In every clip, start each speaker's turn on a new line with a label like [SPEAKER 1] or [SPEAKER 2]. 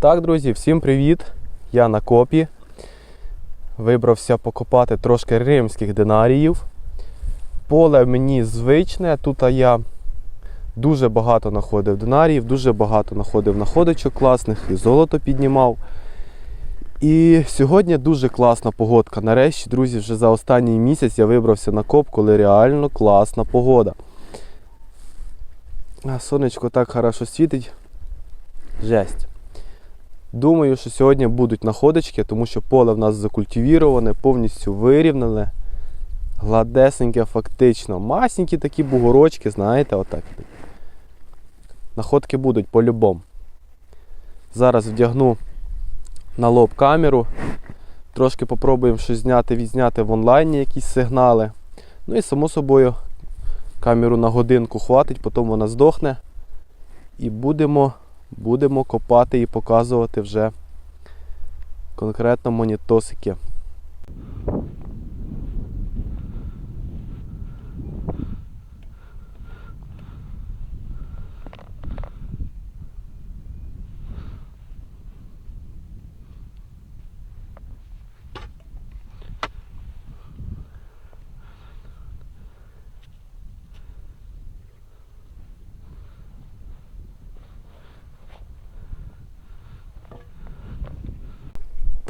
[SPEAKER 1] Так, друзі, всім привіт! Я на копі. Вибрався покопати трошки римських динаріїв. Поле мені звичне. Тут я дуже багато знаходив динаріїв, дуже багато знаходив находочок класних і золото піднімав. І сьогодні дуже класна погодка. Нарешті, друзі, вже за останній місяць я вибрався на коп, коли реально класна погода. Сонечко так хорошо світить. Жесть. Думаю, що сьогодні будуть находочки, тому що поле в нас закультивіроване, повністю вирівнене, гладесеньке фактично. Масенькі такі бугорочки, знаєте, отак. Находки будуть по-любому. Зараз вдягну на лоб камеру. Трошки попробуємо щось зняти, відзняти в онлайні якісь сигнали. Ну і само собою камеру на годинку хватить, потім вона здохне. І будемо будемо копати і показувати вже конкретно монітосики.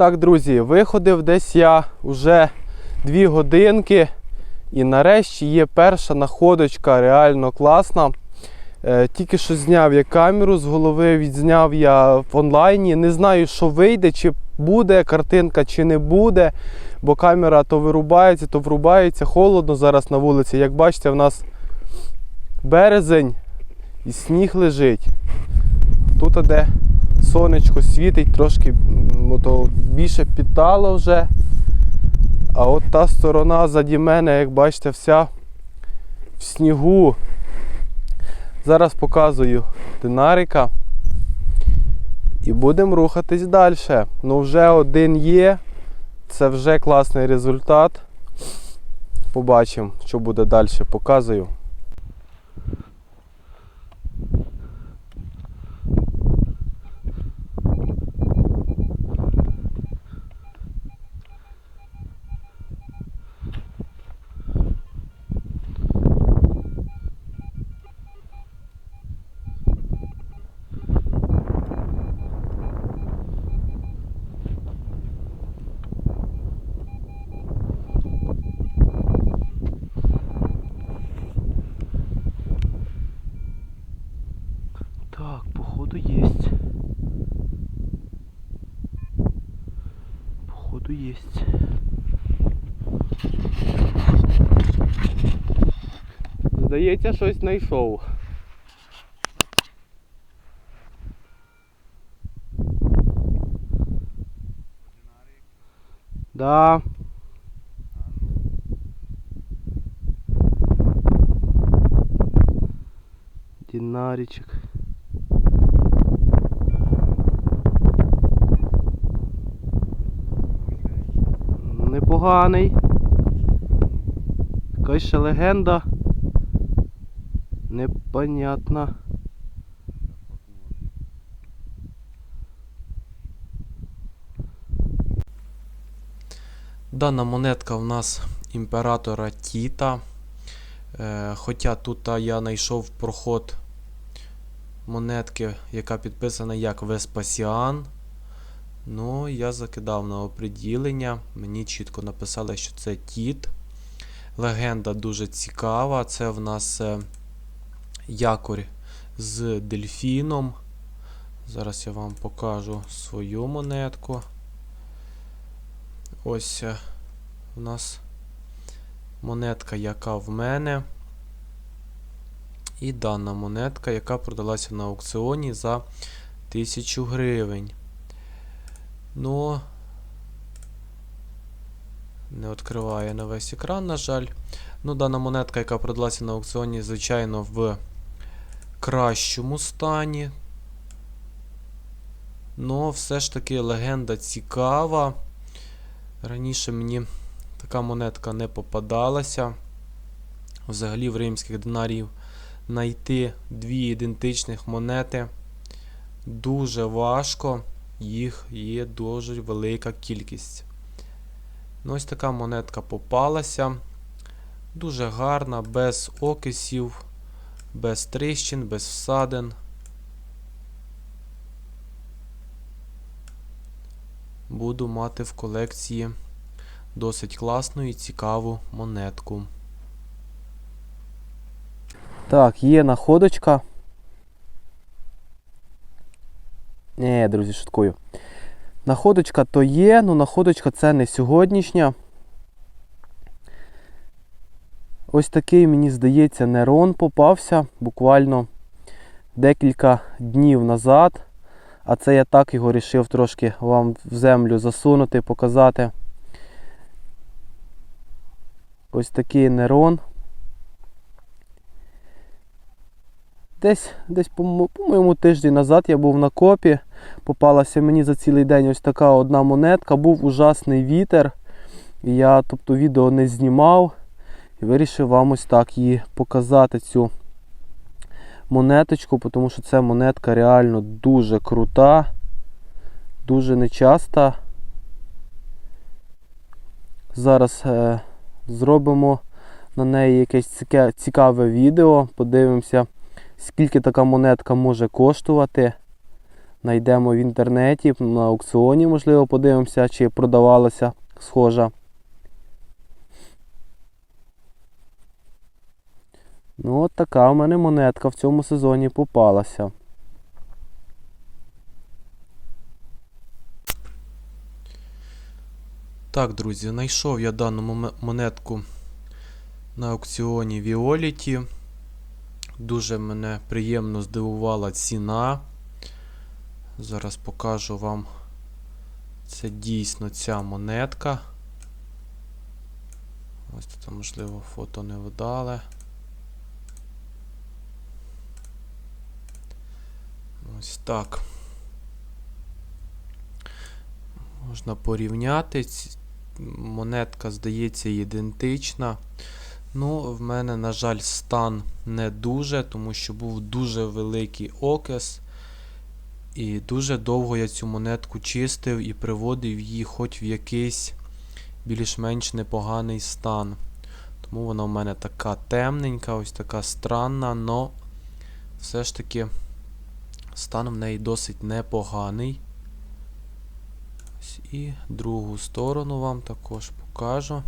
[SPEAKER 1] Так, друзі, виходив десь я вже дві годинки. І нарешті є перша находочка, реально класна. Е, тільки що зняв я камеру з голови, відзняв я в онлайні. Не знаю, що вийде, чи буде картинка, чи не буде. Бо камера то вирубається, то врубається. Холодно зараз на вулиці. Як бачите, в нас березень і сніг лежить. Тут де сонечко світить, трошки то більше підтало вже. А от та сторона заді мене, як бачите, вся в снігу. Зараз показую динарика. І будемо рухатись далі. Ну вже один є. Це вже класний результат. Побачимо, що буде далі. Показую. Так, походу есть. Походу есть. Здається, щось знайшов. Да. Динаричек. Непоганий. Якась ще легенда. Непонятна. Дана монетка в нас імператора Тіта. Е, хоча тут я знайшов проход монетки, яка підписана як Веспасіан. Ну, я закидав на оприділення. Мені чітко написали, що це Тіт. Легенда дуже цікава. Це в нас е, якорь з дельфіном. Зараз я вам покажу свою монетку. Ось е, у нас монетка, яка в мене. І дана монетка, яка продалася на аукціоні за 1000 гривень. Ну, не відкриває на весь екран, на жаль. Ну, дана монетка, яка продалася на аукціоні, звичайно, в кращому стані. Ну, все ж таки легенда цікава. Раніше мені така монетка не попадалася. Взагалі в римських динарів знайти дві ідентичних монети дуже важко. їх є дуже велика кількість. Ну, ось така монетка попалася. Дуже гарна, без окисів, без тріщин, без всадин. Буду мати в колекції досить класну і цікаву монетку. Так, є находочка. Не, друзі, шуткую. Находочка то є, але находочка це не сьогоднішня. Ось такий, мені здається, нейрон попався буквально декілька днів назад. А це я так його вирішив трошки вам в землю засунути, показати. Ось такий нейрон. Десь, десь по- по-моєму, тиждень назад я був на копі. Попалася мені за цілий день ось така одна монетка. Був ужасний вітер. Я тобто, відео не знімав. І вирішив вам ось так її показати, цю монеточку, тому що ця монетка реально дуже крута, дуже нечаста. Зараз е, зробимо на неї якесь цікаве відео. Подивимося, скільки така монетка може коштувати. Найдемо в інтернеті, на аукціоні, можливо, подивимося, чи продавалася схожа. Ну, от така в мене монетка в цьому сезоні попалася. Так, друзі, знайшов я дану монетку на аукціоні Violet. Дуже мене приємно здивувала ціна. Зараз покажу вам. Це дійсно ця монетка. Ось тут, можливо, фото не видали. Ось так. Можна порівняти. Монетка, здається, ідентична. Ну, в мене, на жаль, стан не дуже, тому що був дуже великий окис. І дуже довго я цю монетку чистив і приводив її хоч в якийсь більш-менш непоганий стан. Тому вона в мене така темненька, ось така странна, но все ж таки стан в неї досить непоганий. І другу сторону вам також покажу.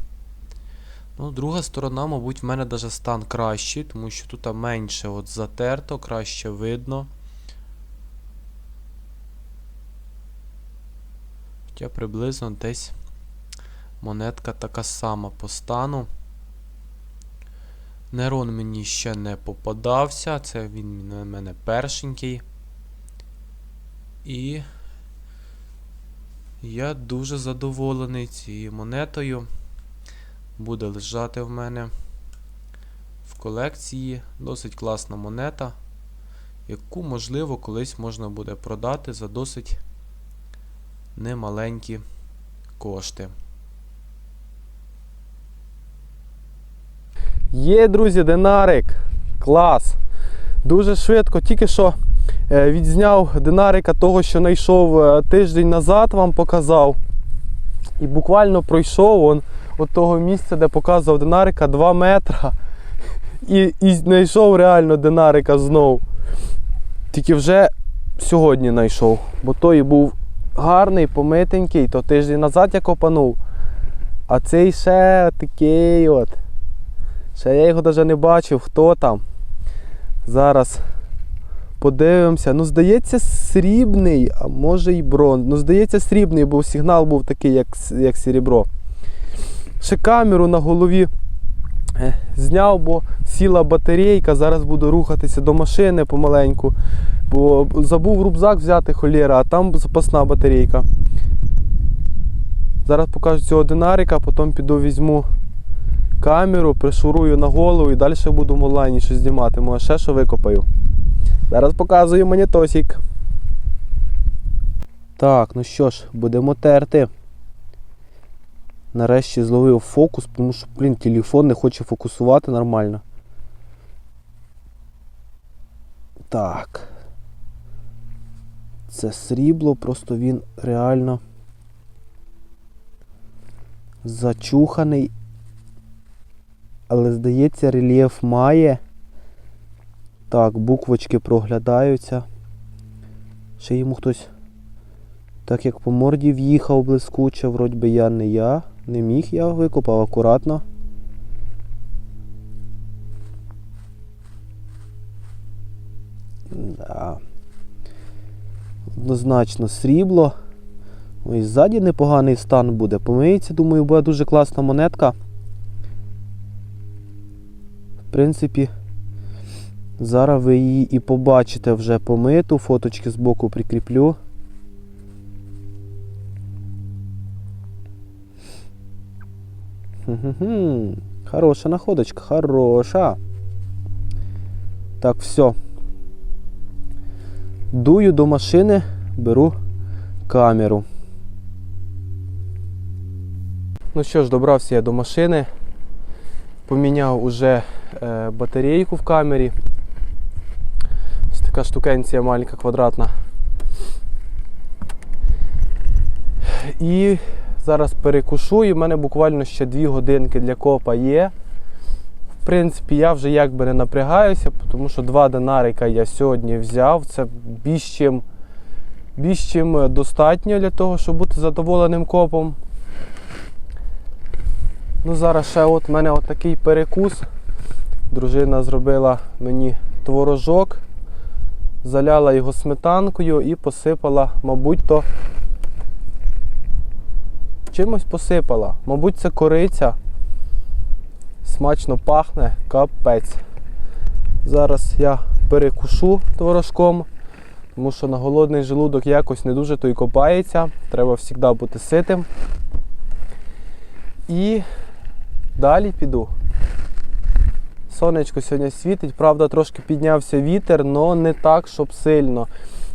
[SPEAKER 1] Ну, друга сторона, мабуть, в мене даже стан кращий, тому що тут менше от затерто, краще видно. Хоча приблизно десь монетка така сама по стану. Нерон мені ще не попадався, це він на мене першенький. І я дуже задоволений цією монетою. Буде лежати в мене в колекції. Досить класна монета, яку, можливо, колись можна буде продати за досить немаленькі кошти. Є, друзі, динарик. Клас. Дуже швидко, тільки що відзняв динарика того, що знайшов е, тиждень назад, вам показав. І буквально пройшов он от того місця, де показував динарика 2 метра. І, і знайшов реально динарика знов. Тільки вже сьогодні знайшов. Бо той був гарний, помитенький, то тиждень назад я копанув. А цей ще такий от. Ще я його навіть не бачив, хто там. Зараз подивимося. Ну, здається, срібний, а може й бронз. Ну, здається, срібний, бо сигнал був такий, як, як серебро. Ще камеру на голові е, зняв, бо сіла батарейка. Зараз буду рухатися до машини помаленьку. Бо забув рюкзак взяти холєра, а там запасна батарейка. Зараз покажу цього динарика, потім піду візьму камеру, пришурую на голову і далі буду в онлайні щось знімати. Може ще що викопаю. Зараз показую монітосик. Так, ну що ж, будемо терти. Нарешті зловив фокус, тому що, блін, телефон не хоче фокусувати нормально. Так. Це срібло, просто він реально зачуханий. Але здається, рельєф має. Так, буквочки проглядаються. Ще йому хтось, так як по морді в'їхав блискуче, вроді би я не я. Не міг я викопав акуратно. Да. Однозначно срібло. Ой, ззаді непоганий стан буде. Помиється, думаю, буде дуже класна монетка. В принципі, зараз ви її і побачите вже помиту, фоточки з боку прикріплю. Хороша находочка, хороша. Так, все. Дую до машини, беру камеру. Ну що ж, добрався я до машини. Поміняв уже е, батарейку в камері. Така штукенція маленька квадратна. І зараз перекушу, і в мене буквально ще 2 годинки для копа є. В принципі, я вже якби не напрягаюся, тому що два динарика я сьогодні взяв. Це більш чим, більш чим достатньо для того, щоб бути задоволеним копом. Ну, зараз ще от в мене от такий перекус. Дружина зробила мені творожок, заляла його сметанкою і посипала, мабуть, то чимось посипала. Мабуть, це кориця. Смачно пахне, капець. Зараз я перекушу творожком, тому що на голодний желудок якось не дуже то й копається. Треба завжди бути ситим. І далі піду. Сонечко сьогодні світить, правда, трошки піднявся вітер, але не так, щоб сильно.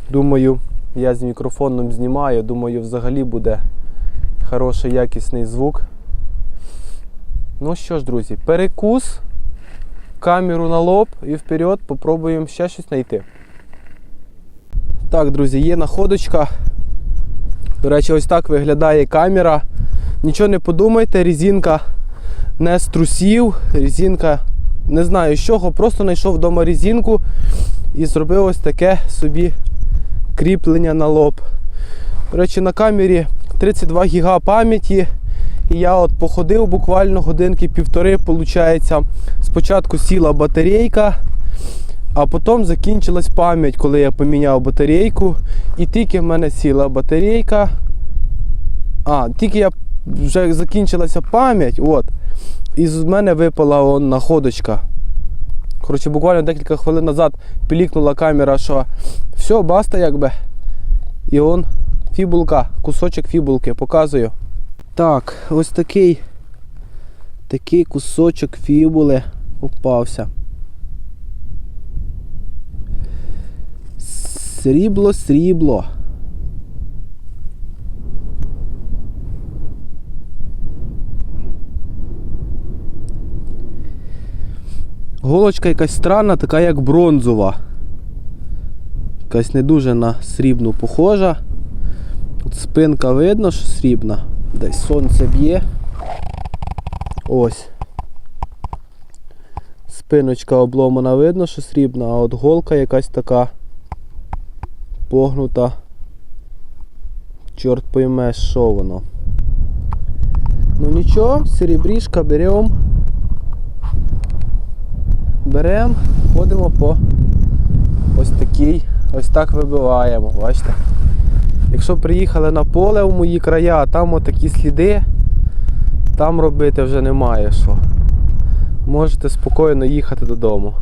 [SPEAKER 1] Думаю, я з мікрофоном знімаю, думаю, взагалі буде хороший якісний звук. Ну що ж, друзі, перекус, камеру на лоб і вперед попробуємо ще щось знайти. Так, друзі, є находочка. До речі, ось так виглядає камера. Нічого не подумайте, резинка не з трусів, резинка не знаю з чого, просто знайшов вдома резинку і зробив ось таке собі кріплення на лоб. До речі, на камері 32 ГБ пам'яті. І я от походив буквально годинки півтори, виходить. Спочатку сіла батарейка, а потім закінчилась пам'ять, коли я поміняв батарейку. І тільки в мене сіла батарейка. А, тільки я вже закінчилася пам'ять, от. І з мене випала он, находочка. Коротше, буквально декілька хвилин назад пілікнула камера, що все, баста якби. І он фібулка, кусочок фібулки, показую. Так, ось такий такий кусочок фібули попався. Срібло, срібло. Голочка якась странна, така як бронзова. Якась не дуже на срібну похожа. Тут спинка видно, що срібна. Десь сонце б'є. Ось. Спиночка обломана видно, що срібна, а от голка якась така погнута. Чорт пойме, що воно. Ну нічого, серебрішка беремо. Беремо, ходимо по ось такій, ось так вибиваємо, бачите? Якщо приїхали на поле в мої края, там отакі сліди, там робити вже немає що. Можете спокійно їхати додому.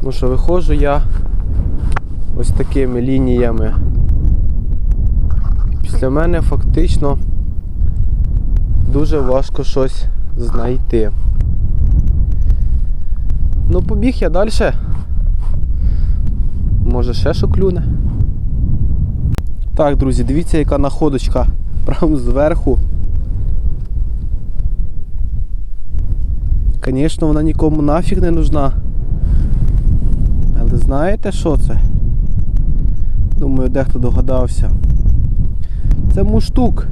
[SPEAKER 1] Тому що виходжу я ось такими лініями. Після мене фактично дуже важко щось знайти. Ну, побіг я далі. Може ще що клюне. Так, друзі, дивіться, яка находочка прямо зверху. Звісно, вона нікому нафіг не нужна. Але знаєте що це? Думаю, дехто догадався. Це муштук.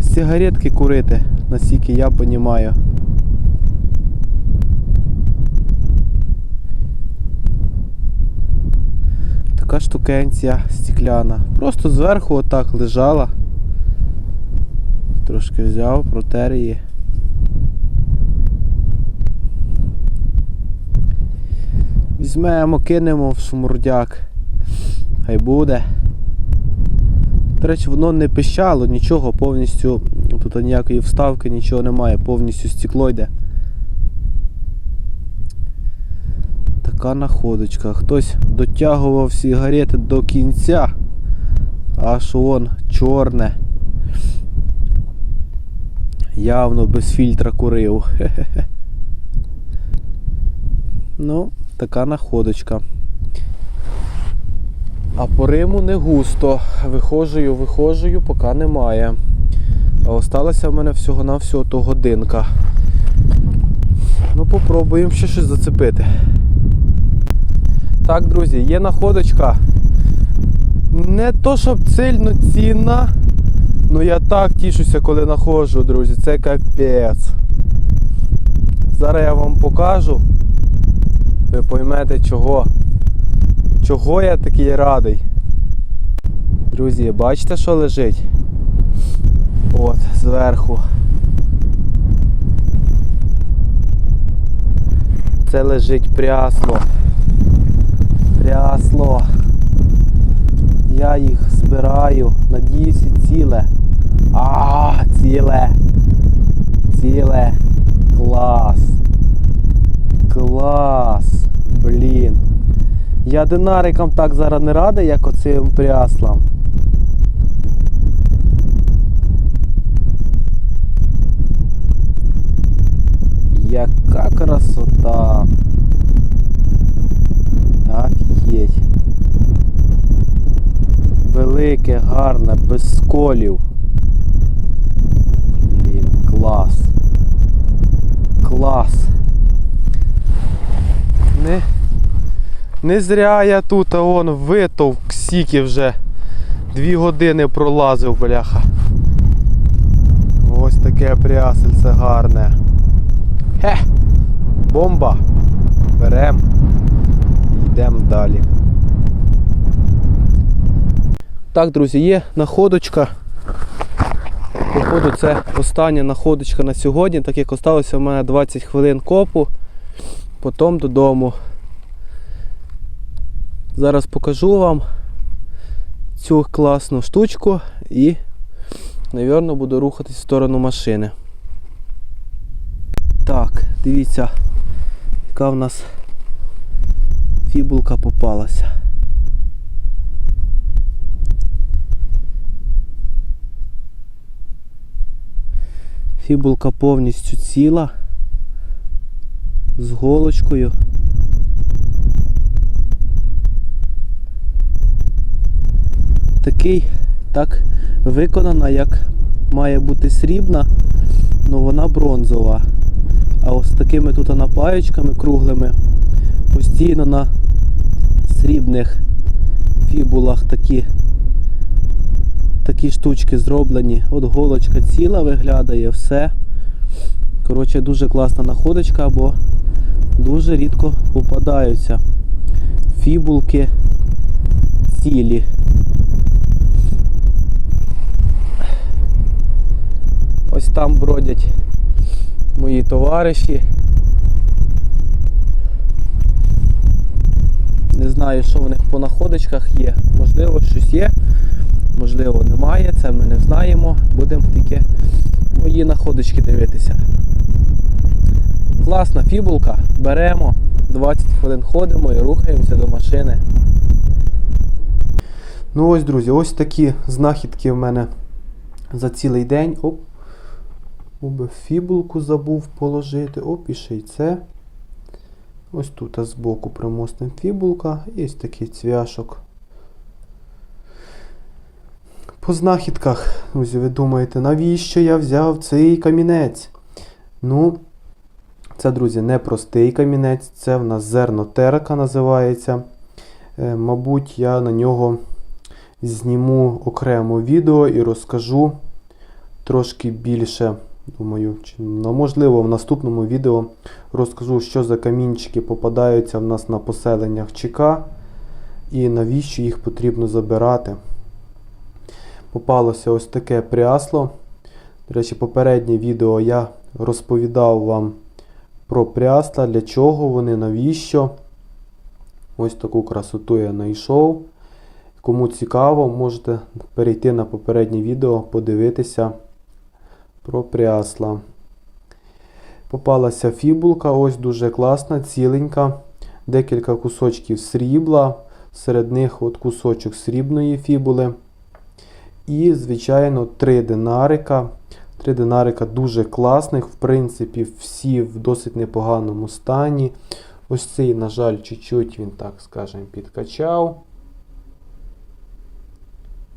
[SPEAKER 1] Сигаретки курити, наскільки я понімаю. Така штукенція стекляна. Просто зверху отак лежала. Трошки взяв, протер її. Візьмемо, кинемо в шмурдяк. Хай буде. До речі, воно не пищало, нічого, повністю. Тут ніякої вставки, нічого немає, повністю стекло йде. Така находочка. Хтось дотягував сигарети до кінця. Аж вон чорне. Явно без фільтра курив. Ну, така находочка. А по Риму не густо. Виходжую, виходжую, поки немає. А осталася в мене всього-навсього то годинка. Ну, попробуємо ще щось зацепити. Так, друзі, є находочка. Не то, щоб сильно цінна. Ну я так тішуся, коли знаходжу, друзі. Це капець. Зараз я вам покажу. Ви поймете чого. Чого я такий радий? Друзі, бачите, що лежить? От, зверху. Це лежить прясло. Прясло. Я їх збираю. Надіюся, ціле. А, ціле. Ціле. Клас. Клас. Блін. Я динарикам так зараз не радий, як оцим пряслам. Яка красота. Велике, гарне, без сколів. Блін, клас. Клас. Не, не зря я тут, а он витовк сіки вже. Дві години пролазив, бляха. Ось таке прясельце гарне. Хе! Бомба! Берем. Йдемо далі. Так, друзі, є находочка. Походу, це остання находочка на сьогодні, так як осталося в мене 20 хвилин копу, потім додому. Зараз покажу вам цю класну штучку і, напевно, буду рухатись в сторону машини. Так, дивіться, яка в нас фібулка попалася. Фібулка повністю ціла, з голочкою. Такий так виконана, як має бути срібна, але вона бронзова. А ось такими тут напаєчками круглими постійно на срібних фібулах такі такі штучки зроблені. От голочка ціла виглядає, все. Коротше, дуже класна находочка, бо дуже рідко попадаються фібулки цілі. Ось там бродять мої товариші. Не знаю, що в них по находочках є. Можливо, щось є, можливо, немає, це ми не знаємо. Будемо тільки мої находочки дивитися. Класна фібулка, беремо, 20 хвилин ходимо і рухаємося до машини. Ну ось, друзі, ось такі знахідки в мене за цілий день. Оп. Оби фібулку забув положити. Оп, і ще й це. Ось тут збоку примосним фібулка і ось такий цвяшок. По знахідках, друзі, ви думаєте, навіщо я взяв цей камінець? Ну, це, друзі, не простий камінець, це в нас зерно зернотерка називається. Е, мабуть, я на нього зніму окремо відео і розкажу трошки більше. Думаю, чи, ну, можливо, в наступному відео розкажу, що за камінчики попадаються в нас на поселеннях ЧК і навіщо їх потрібно забирати. Попалося ось таке прясло. До речі, попереднє відео я розповідав вам про прясла, для чого вони, навіщо. Ось таку красоту я знайшов. Кому цікаво, можете перейти на попереднє відео, подивитися про прясла. Попалася фібулка, ось дуже класна, ціленька. Декілька кусочків срібла, серед них от кусочок срібної фібули. І, звичайно, три динарика. Три динарика дуже класних, в принципі, всі в досить непоганому стані. Ось цей, на жаль, чуть-чуть він, так скажемо, підкачав.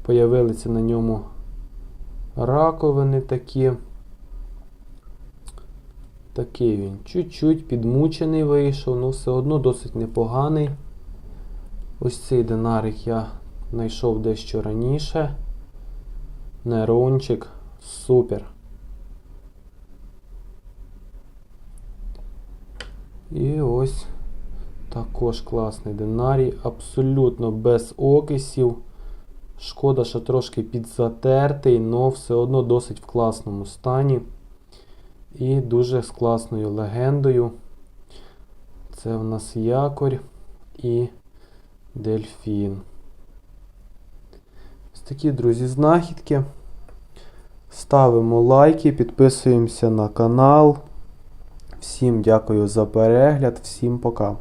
[SPEAKER 1] Появилися на ньому раковини такі. Такий він чуть-чуть підмучений вийшов, але все одно досить непоганий. Ось цей динарик я знайшов дещо раніше. Нейрончик. Супер. І ось також класний динарій, абсолютно без окисів. Шкода, що трошки підзатертий, але все одно досить в класному стані. І дуже з класною легендою. Це в нас якорь і дельфін. Такі, друзі, знахідки. Ставимо лайки, підписуємося на канал. Всім дякую за перегляд, всім пока.